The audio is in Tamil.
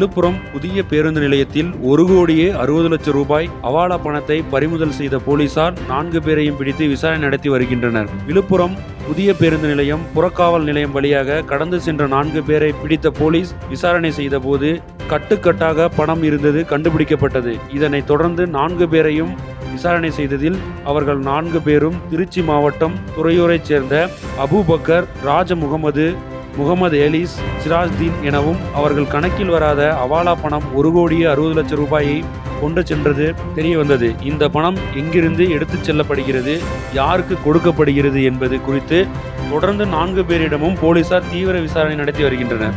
விழுப்புரம் புதிய பேருந்து நிலையத்தில் ஒரு கோடியே அறுபது லட்சம் ரூபாய் அவாலா பணத்தை பறிமுதல் செய்த போலீசார் நான்கு பேரையும் பிடித்து விசாரணை நடத்தி வருகின்றனர். விழுப்புரம் புதிய பேருந்து நிலையம் புறக்காவல் நிலையம் வழியாக கடந்து சென்ற நான்கு பேரை பிடித்த போலீஸ் விசாரணை செய்தபோது கட்டுக்கட்டாக பணம் இருந்தது கண்டுபிடிக்கப்பட்டது. இதனைத் தொடர்ந்து நான்கு பேரையும் விசாரணை செய்ததில் அவர்கள் நான்கு பேரும் திருச்சி மாவட்டம் துறையூரைச் சேர்ந்த அபூபக்கர் ராஜ முகமது முகமது எலிஸ் சிராஜ்தீன் எனவும் அவர்கள் கணக்கில் வராத அவாலா பணம் ஒரு கோடியே அறுபது லட்சம் ரூபாயை கொண்டு சென்றது தெரிய வந்தது. இந்த பணம் எங்கிருந்து எடுத்துச் செல்லப்படுகிறது யாருக்கு கொடுக்கப்படுகிறது என்பது குறித்து தொடர்ந்து நான்கு பேரிடமும் போலீசார் தீவிர விசாரணை நடத்தி வருகின்றனர்.